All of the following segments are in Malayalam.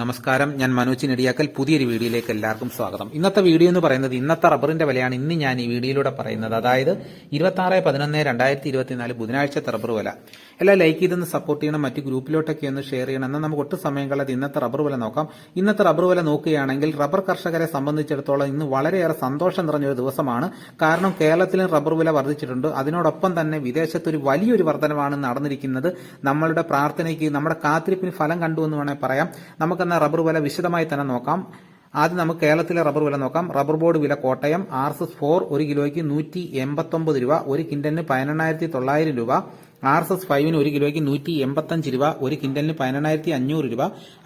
നമസ്കാരം ഞാൻ മനോജ് നെടിയാക്കൽ. പുതിയൊരു വീഡിയോയിലേക്ക് എല്ലാവർക്കും സ്വാഗതം. ഇന്നത്തെ വീഡിയോ എന്ന് പറയുന്നത് ഇന്നത്തെ റബ്ബറിന്റെ വിലയാണ് ഇന്ന് ഞാൻ ഈ വീഡിയോയിലൂടെ പറയുന്നത്. അതായത് ഇരുപത്തി ആറ് പതിനൊന്ന് രണ്ടായിരത്തി ഇരുപത്തിനാല് ബുധനാഴ്ചത്തെ റബ്ബർ വില. എല്ലാം ലൈക്ക് ചെയ്തെന്ന് സപ്പോർട്ട് ചെയ്യണം മറ്റ് ഗ്രൂപ്പിലോട്ടൊക്കെ ഒന്ന് ഷെയർ ചെയ്യണം. എന്നാൽ നമുക്ക് ഒട്ടും സമയം കളയാതെ ഇന്നത്തെ റബ്ബർ വില നോക്കാം. ഇന്നത്തെ റബ്ബർ വില നോക്കുകയാണെങ്കിൽ റബ്ബർ കർഷകരെ സംബന്ധിച്ചിടത്തോളം ഇന്ന് വളരെയേറെ സന്തോഷം നിറഞ്ഞൊരു ദിവസമാണ്. കാരണം കേരളത്തിലും റബ്ബർ വില വർദ്ധിച്ചിട്ടുണ്ട്. അതിനോടൊപ്പം തന്നെ വിദേശത്തൊരു വലിയൊരു വർധനമാണ് നടന്നിരിക്കുന്നത്. നമ്മളുടെ പ്രാർത്ഥനയ്ക്ക് നമ്മുടെ കാത്തിരിപ്പിന് ഫലം കണ്ടു എന്ന് വേണമെങ്കിൽ പറയാം നമുക്കെന്ന റബ്ബർ വില വിശദമായി തന്നെ നോക്കാം. ആദ്യം നമുക്ക് കേരളത്തിലെ റബ്ബർ വില നോക്കാം. റബ്ബർ ബോർഡ് വില കോട്ടയം ആർ എസ് ഫോർ ഒരു കിലോയ്ക്ക് നൂറ്റി എൺപത്തൊമ്പത് രൂപ ഒരു കിൻഡലിന് പതിനെണ്ണായിരത്തി തൊള്ളായിരം രൂപ. ആർ എസ് എസ് ഫൈവിന് ഒരു കിലോയ്ക്ക് നൂറ്റി എൺപത്തഞ്ച് രൂപ ഒരു കിൻഡലിന് പതിനെണ്ണായിരത്തി അഞ്ഞൂറ് രൂപ.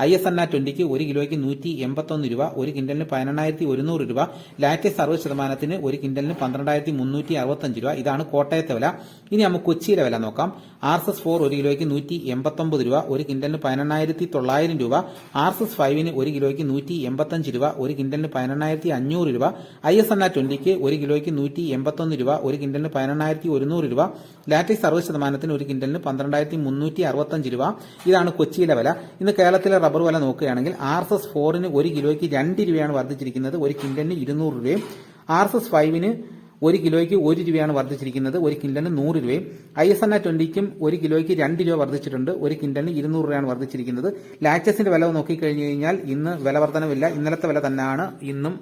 ഐ എസ് എൻ ആ ട്വന്റിക്ക് ഒരു കിലോയ്ക്ക് നൂറ്റി എൺപത്തൊന്ന് രൂപ ഒരു കിൻഡലിന് പതിനെണ്ണായിരത്തി ഒരുന്നൂറ് രൂപ. ലാറ്റസ് അറുപത് ശതമാനത്തിന് ഒരു കിൻഡലിന് പന്ത്രണ്ടായിരത്തി മുന്നൂറ്റി അറുപത്തഞ്ച് രൂപ. ഇതാണ് കോട്ടയത്തെ വില. ഇനി നമുക്ക് കൊച്ചിയിലെ വില നോക്കാം. ആർ എസ് എസ് ഫോർ ഒരു കിലോയ്ക്ക് നൂറ്റി എൺപത്തൊമ്പത് രൂപ ഒരു കിൻഡലിന് പതിനെണ്ണായിരത്തി തൊള്ളായിരം രൂപ. ആർ എസ് എസ് ഫൈവിന് ഒരു കിലോയ്ക്ക് നൂറ്റി എൺപത്തഞ്ച് രൂപ ഒരു കിൻഡലിന് പതിനെണ്ണായിരത്തി അഞ്ഞൂറ് രൂപ. ഐ എസ് എൻ ആ ട്വന്റിക്ക് ഒരു കിലോയ്ക്ക് നൂറ്റി എൺപത്തൊന്ന് രൂപ ഒരു കിൻഡലിന് പതിനെണ്ണായിരത്തി ഒരുന്നൂറ് രൂപ. ലാറ്റസ്റ്റ് അറുപത് ശതമാനത്തിന് ഒരു കിൻഡലിന് പന്ത്രണ്ടായിരത്തി മുന്നൂറ്റി അറുപത്തഞ്ച് രൂപ. ഇതാണ് കൊച്ചിയിലെ വില. ഇന്ന് കേരളത്തിലെ റബ്ബർ വില നോക്കുകയാണെങ്കിൽ ആർ എസ് എസ് ഫോറിന് ഒരു കിലോയ്ക്ക് രണ്ട് രൂപയാണ് വർദ്ധിച്ചിരിക്കുന്നത് ഒരു കിൻഡലിന് ഇരുന്നൂറ് രൂപയും. ആർ എസ് എസ് ഫൈവിന് ഒരു കിലോയ്ക്ക് ഒരു രൂപയാണ് വർദ്ധിച്ചിരിക്കുന്നത് ഒരു കിൻഡലിന് നൂറ് രൂപയും. ഐ എസ് എൻ ആ ട്വന്റിക്കും ഒരു കിലോയ്ക്ക് രണ്ട് രൂപ വർദ്ധിച്ചിട്ടുണ്ട് ഒരു കിൻഡലിന് ഇരുന്നൂറ് രൂപയാണ് വർദ്ധിച്ചിരിക്കുന്നത്. ലാക്ടസിന്റെ വില നോക്കിക്കഴിഞ്ഞു കഴിഞ്ഞാൽ ഇന്ന് വില വർധനമില്ല ഇന്നലത്തെ വില തന്നെയാണ് ഇന്നും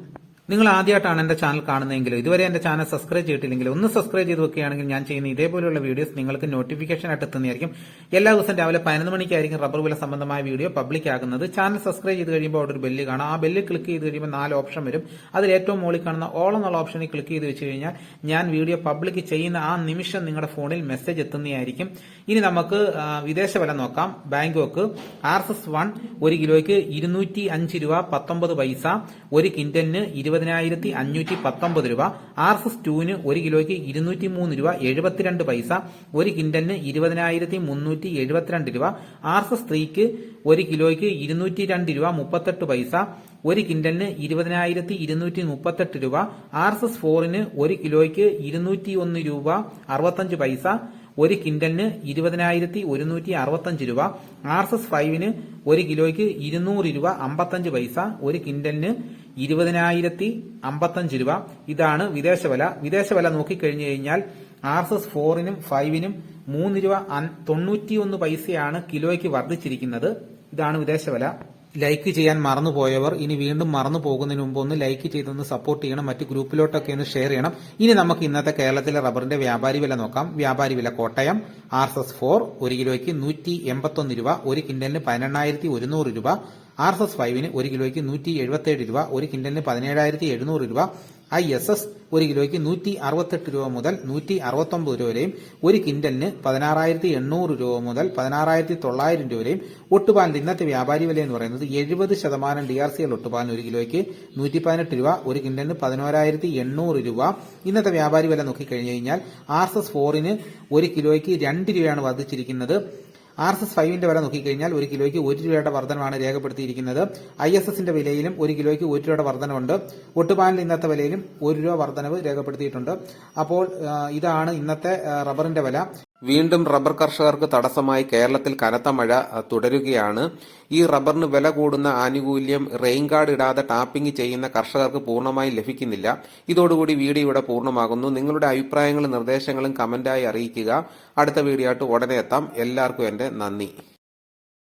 നിങ്ങൾ ആദ്യമായിട്ടാണ് എന്റെ ചാനൽ കാണുന്നതെങ്കിൽ ഇതുവരെ എന്റെ ചാനൽ സബ്സ്ക്രൈബ് ചെയ്തിട്ടില്ലെങ്കിൽ ഒന്ന് സബ്സ്ക്രൈബ് ചെയ്ത് വെക്കുകയാണെങ്കിൽ ഞാൻ ചെയ്യുന്ന ഇതേപോലെയുള്ള വീഡിയോസ് നിങ്ങൾക്ക് നോട്ടിഫിക്കേഷൻ ആയിട്ട് എത്തുന്നതായിരിക്കും. എല്ലാ ദിവസം രാവിലെ പതിനൊന്ന് മണിക്കായിരിക്കും റബ്ബർ വില സംബന്ധമായ വീഡിയോ പബ്ലിക് ആകുന്നത്. ചാനൽ സബ്സ്ക്രൈബ് ചെയ്ത് കഴിയുമ്പോൾ അവിടെ ഒരു ബെല്ല് കാണാം. ആ ബെല്ല് ക്ലിക്ക് ചെയ്ത് കഴിയുമ്പോൾ നാല് ഓപ്ഷൻ വരും. അതിൽ ഏറ്റവും മുകളിൽ കാണുന്ന ഓൾ എന്നുള്ള ഓപ്ഷനിൽ ക്ലിക്ക് ചെയ്ത് വെച്ച് കഴിഞ്ഞാൽ ഞാൻ വീഡിയോ പബ്ലിക് ചെയ്യുന്ന ആ നിമിഷം നിങ്ങളുടെ ഫോണിൽ മെസ്സേജ് എത്തുന്നതായിരിക്കും. ഇനി നമുക്ക് വിദേശ വില നോക്കാം. ബാങ്കോക്ക് ആർ എസ് വൺ ഒരു കിലോയ്ക്ക് ഇരുന്നൂറ്റി അഞ്ച് രൂപ പത്തൊമ്പത് പൈസ ഒരു കിൻഡലിന് ഇരുപതിനായിരത്തി അഞ്ഞൂറ്റി പത്തൊമ്പത് രൂപ ആർ എസ് എസ് ടുവിന് ഒരു കിലോയ്ക്ക് ഇരുന്നൂറ്റി മൂന്ന് രൂപ എഴുപത്തിരണ്ട് പൈസ ഒരു കിൻഡലിന് ഇരുപതിനായിരത്തി മുന്നൂറ്റി എഴുപത്തിരണ്ട് രൂപ ആർ എസ് ത്രീക്ക് ഒരു കിലോയ്ക്ക് ഇരുന്നൂറ്റി രണ്ട് രൂപ മുപ്പത്തെട്ട് പൈസ ഒരു കിൻഡലിന് ഇരുപതിനായിരത്തി ഇരുന്നൂറ്റി മുപ്പത്തെട്ട് രൂപ ആർ എസ് എസ് ഫോറിന് ഒരു കിലോയ്ക്ക് ഇരുന്നൂറ്റി ഒന്ന് രൂപ അറുപത്തഞ്ച് പൈസ ഒരു കിൻഡലിന് ഇരുപതിനായിരത്തി ഒരുന്നൂറ്റി അറുപത്തഞ്ച് രൂപ ആർ എസ് എസ് ഫൈവിന് ഒരു കിലോയ്ക്ക് ഇരുന്നൂറ് രൂപ അമ്പത്തഞ്ച് പൈസ ഒരു കിൻഡലിന് ഇരുപതിനായിരത്തി അമ്പത്തഞ്ച് രൂപ. ഇതാണ് വിദേശ വിദേശവില വിദേശ വില നോക്കിക്കഴിഞ്ഞു കഴിഞ്ഞാൽ ആർ എസ് എസ് ഫോറിനും ഫൈവിനും മൂന്ന് രൂപ തൊണ്ണൂറ്റിയൊന്ന് പൈസയാണ് കിലോയ്ക്ക് വർദ്ധിച്ചിരിക്കുന്നത്. ഇതാണ് വിദേശ വില ലൈക്ക് ചെയ്യാൻ മറന്നുപോയവർ ഇനി വീണ്ടും മറന്നു പോകുന്നതിന് മുമ്പ് ഒന്ന് ലൈക്ക് ചെയ്തൊന്ന് സപ്പോർട്ട് ചെയ്യണം. മറ്റ് ഗ്രൂപ്പിലോട്ടൊക്കെ ഒന്ന് ഷെയർ ചെയ്യണം. ഇനി നമുക്ക് ഇന്നത്തെ കേരളത്തിലെ റബ്ബറിന്റെ വ്യാപാരി വില നോക്കാം. വ്യാപാരി വില Kottayam R S S four ഒരു കിലോയ്ക്ക് നൂറ്റി എൺപത്തൊന്ന് രൂപ ഒരു കിൻഡലിന് പതിനെണ്ണായിരത്തി ഒരുന്നൂറ് രൂപ ആർ എസ് എസ് ഫൈവിന് ഒരു കിലോയ്ക്ക് നൂറ്റി എഴുപത്തേഴ് രൂപ ഒരു കിൻഡലിന് പതിനേഴായിരത്തി എഴുന്നൂറ് രൂപ ഐ എസ് എസ് ഒരു കിലോയ്ക്ക് നൂറ്റി അറുപത്തെട്ട് രൂപ മുതൽ നൂറ്റി അറുപത്തൊമ്പത് രൂപ വരെയും ഒരു കിൻഡലിന് പതിനാറായിരത്തി എണ്ണൂറ് രൂപ മുതൽ പതിനാറായിരത്തി തൊള്ളായിരം രൂപ വരെയും. ഒട്ടുപാലിന്റെ ഇന്നത്തെ വ്യാപാരി വില എന്ന് പറയുന്നത് എഴുപത് ശതമാനം ഡി ആർ സി എൽ ഒട്ടുപാലിന് ഒരു കിലോയ്ക്ക് നൂറ്റി പതിനെട്ട് രൂപ ഒരു കിൻഡലിന് പതിനോരായിരത്തി എണ്ണൂറ് രൂപ. ഇന്നത്തെ വ്യാപാരി വില നോക്കിക്കഴിഞ്ഞു കഴിഞ്ഞാൽ ആർ എസ് എസ് ഫോറിന് ഒരു കിലോയ്ക്ക് രണ്ട് രൂപയാണ് വർദ്ധിച്ചിരിക്കുന്നത്. ആർ എസ് എസ് ഫൈവിന്റെ വില നോക്കിക്കഴിഞ്ഞാൽ ഒരു കിലോയ്ക്ക് ഒരു രൂപയുടെ വർധനമാണ് രേഖപ്പെടുത്തിയിരിക്കുന്നത്. ഐ എസ് എസിന്റെ വിലയിലും ഒരു കിലോയ്ക്ക് ഒരു രൂപയുടെ വർധനമുണ്ട് ഒട്ടുപാലിന്റെ ഇന്നത്തെ വിലയിലും ഒരു രൂപ വർധനവ് രേഖപ്പെടുത്തിയിട്ടുണ്ട്. അപ്പോൾ ഇതാണ് ഇന്നത്തെ റബ്ബറിന്റെ വില. വീണ്ടും റബ്ബർ കർഷകർക്ക് തടസ്സമായി കേരളത്തിൽ കനത്ത മഴ തുടരുകയാണ്. ഈ റബ്ബറിന് വില കൂടുന്ന ആനുകൂല്യം റെയിൻ കാർഡ് ഇടാതെ ടാപ്പിംഗ് ചെയ്യുന്ന കർഷകർക്ക് പൂർണമായും ലഭിക്കുന്നില്ല. ഇതോടുകൂടി വീഡിയോ ഇവിടെ പൂർണമാകുന്നു. നിങ്ങളുടെ അഭിപ്രായങ്ങളും നിർദ്ദേശങ്ങളും കമന്റായി അറിയിക്കുക. അടുത്ത വീഡിയോ ആയിട്ട് ഉടനെ എത്താം. എല്ലാവർക്കും എന്റെ നന്ദി.